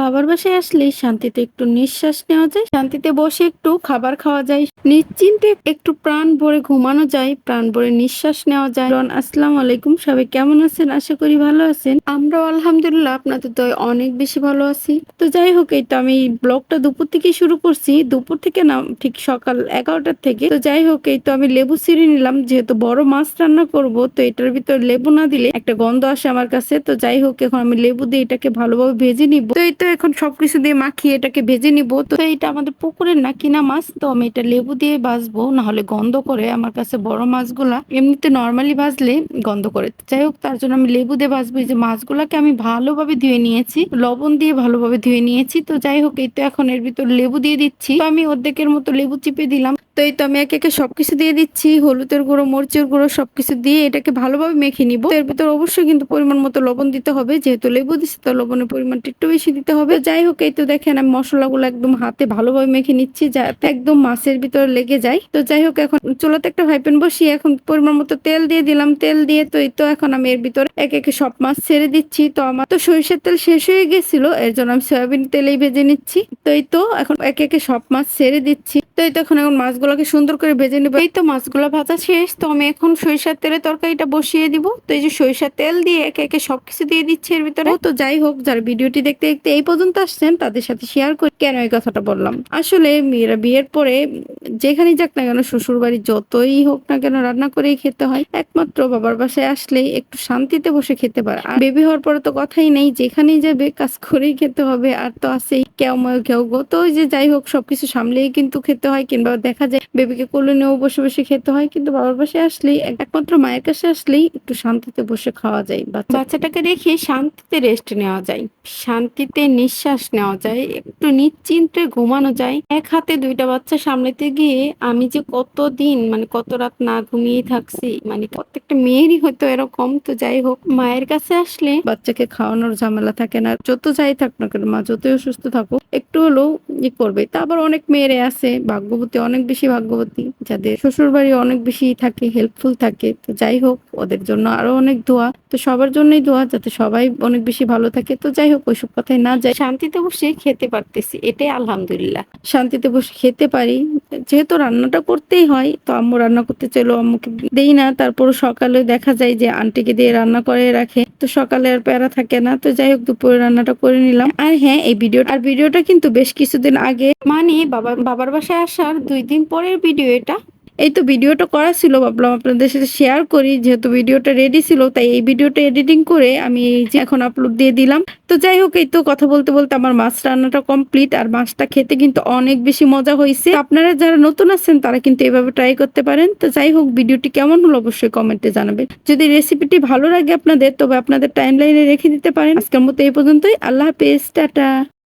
বাবার বাসায় আসলে শান্তিতে একটু নিঃশ্বাস নেওয়া যায়, শান্তিতে বসে একটু খাবার খাওয়া যায়, নিশ্চিন্তে একটু প্রাণ ভরে ঘুমানো যায়, প্রাণ ভরে নিঃশ্বাস নেওয়া যায়। রন, আসসালামু আলাইকুম। সবাই কেমন আছেন? আশা করি ভালো আছেন। আমরাও আলহামদুলিল্লাহ আপনাদের তো অনেক বেশি ভালো আছি। তো যাই হোক, এই তো আমি ব্লগটা দুপুর থেকে শুরু করছি। দুপুর থেকে না, ঠিক সকাল এগারোটার থেকে। তো যাই হোক, এই তো আমি লেবু ছিঁড়ে নিলাম। যেহেতু বড় মাছ রান্না করব, তো এটার ভিতর লেবু না দিলে একটা গন্ধ আসে আমার কাছে। তো যাই হোক, এখন আমি লেবু দিয়ে এটাকে ভালোভাবে ভেজে নিব। তো এই তো এখন সবকিছু দিয়ে মাখিয়ে এটাকে ভেজে নিব। তো এটা আমাদের পুকুরের না কিনা মাছ। তো আমি এটা লেবু দিয়ে ভাজবো না হলে গন্ধ করে আমার কাছে বড় মাছগুলা এমনিতে নর্মালি ভাজলে গন্ধ করে। যাই হোক তার জন্য আমি লেবু দিয়ে ভাজবো। যে মাছগুলাকে আমি ভালোভাবে ধুয়ে নিয়েছি, লবণ দিয়ে ভালোভাবে ধুয়ে নিয়েছি। তো যাই হোক এই তো এখন এর ভিতর লেবু দিয়ে দিচ্ছি। তো আমি অর্ধেকের মতো লেবু চিপে দিলাম। তো এই তো আমি একে একে সবকিছু দিয়ে দিচ্ছি। হলুদের গুঁড়ো, মরিচের গুঁড়ো সবকিছু দিয়ে এটাকে ভালোভাবে মেখে নিব। এর ভিতর অবশ্যই কিন্তু পরিমাণ মতো লবণ দিতে হবে। যেহেতু লেবু দিচ্ছি তো লবণের পরিমাণটা একটু বেশি দিতে হবে। যাই হোক এই তো দেখেন আমি মশলাগুলো একদম হাতে ভালোভাবে মেখে নিচ্ছি, যাতে একদম মাছের ভিতরে লেগে যায়। তো যাই হোক এখন চুলাতে একটা ভাই প্যান বসিয়ে এখন পরিমাণ মতো তেল দিয়ে দিলাম। তেল দিয়ে তো এই তো এখন আমি এর ভিতরে একে একে সব মাছ ছেড়ে দিচ্ছি। তো আমার তো সরিষার তেল শেষ হয়ে গেছিল, এর জন্য আমি সয়াবিন তেলেই ভেজে নিচ্ছি। তো এই তো এখন একে একে সব মাছ ছেড়ে দিচ্ছি। তো এই তো এখন এখন মাছগুলোকে সুন্দর করে ভেজে নেব। এই তো মাছগুলো ভাজা শেষ। তো আমি এখন সরিষার তেলে তরকারিটা বসিয়ে দিব। তো এই যে সরিষার তেল দিয়ে একে একে সবকিছু দিয়ে দিচ্ছি এর ভিতরে। তো যাই হোক, যারা ভিডিওটি দেখতে দেখতে এই পর্যন্ত আসছেন, তাদের সাথে শেয়ার করি কেন এই কথাটা বললাম। আসলে মেয়েরা বিয়ের পরে যেখানে যাক না কেন শ্বশুর বাড়ি যতই হোক না কেন রান্না করেই খেতে হয়। একমাত্র বাবার বাসায় আসলেই একটু শান্তিতে বসে খেতে পারে। আর বেবি হওয়ার পরে তো কথাই নেই, যেখানেই যাবে কাজ করেই খেতে হবে। আর তো আছেই কেউ কেউ গো তো ওই যে যাই হোক, সবকিছু সামলেই কিন্তু খেতে হয়। কিংবা দেখা যায় বেবিকে কোলে নিয়েও বসে বসে খেতে হয়। কিন্তু বাবার বাসায় আসলেই একমাত্র মায়ের কাছে আসলেই একটু শান্তিতে বসে খাওয়া যায়। বাচ্চাটাকে রেখে শান্তিতে রেস্ট নেওয়া যায়। শান্তিতে নিঃশ্বাস নেওয়া যায়, একটু নিশ্চিন্তে ঘুমানো যায়। এক হাতে দুইটা বাচ্চা সামলাতে গিয়ে আমি যে কতদিন মানে কত রাত না ঘুমিয়ে থাকছি মানে প্রত্যেকটা মেয়েরই হয়তো এরকম, তো যাই হোক, মায়ের কাছে আসলে বাচ্চাকে খাওয়ানোর ঝামেলা থাকে না। যত যাই থাক না কেন, মা যতই অসুস্থ থাকুক, একটু হলেও ই করবে। তা আবার অনেক মেয়েরে আছে, ভাগ্যবতী অনেক বেশি ভাগ্যবতী, যাদের শ্বশুর বাড়ি অনেক বেশি থাকে হেল্পফুল থাকে। তো যাই হোক, ওদের জন্য আরও অনেক দোয়া। তো সবার জন্যই দোয়া, যাতে সবাই অনেক বেশি ভালো থাকে। তো যাই হোক ওইসব কথায় না যায় শান্তিতে বসে খেতে পারতেছি, এটাই আলহামদুলিল্লাহ। শান্তিতে বসে খেতে পারি, যেহেতু রান্নাটা করতেই হয়, তো আম্মু রান্না করতে চাইলো আম্মুকে দেই না তারপর সকালে দেখা যায় যে আন্টিকে দিয়ে রান্না করে রাখে, তো সকালে আর প্যারা থাকে না, তো যাই হোক, দুপুরে রান্নাটা করে নিলাম। আর হ্যাঁ এই ভিডিও আর ভিডিওটা কিন্তু বেশ কিছুদিন আগে মানে বাবা বাবার বাসায় আসার দুই দিন পরের ভিডিও এটা এই তো ভিডিওটা করা ছিল, ভাবলাম আপনাদের সাথে শেয়ার করি, যেহেতু ভিডিওটা রেডি ছিল, তাই এই ভিডিওটা এডিটিং করে আমি যে এখন আপলোড দিয়ে দিলাম। তো যাই হোক, এই তো কথা বলতে বলতে আমার মাছ রান্নাটা কমপ্লিট আর মাছটা খেতে কিন্তু অনেক বেশি মজা হয়েছে। আপনারা যারা নতুন আছেন, তারা কিন্তু এভাবে ট্রাই করতে পারেন। তো যাই হোক, ভিডিওটি কেমন হলো অবশ্যই কমেন্টে জানাবেন। যদি রেসিপিটি ভালো লাগে আপনাদের, তবে আপনাদের টাইম লাইনে রেখে দিতে পারেন। আজকের মতো এই পর্যন্তই। আল্লাহ হাফেজ, টাটা।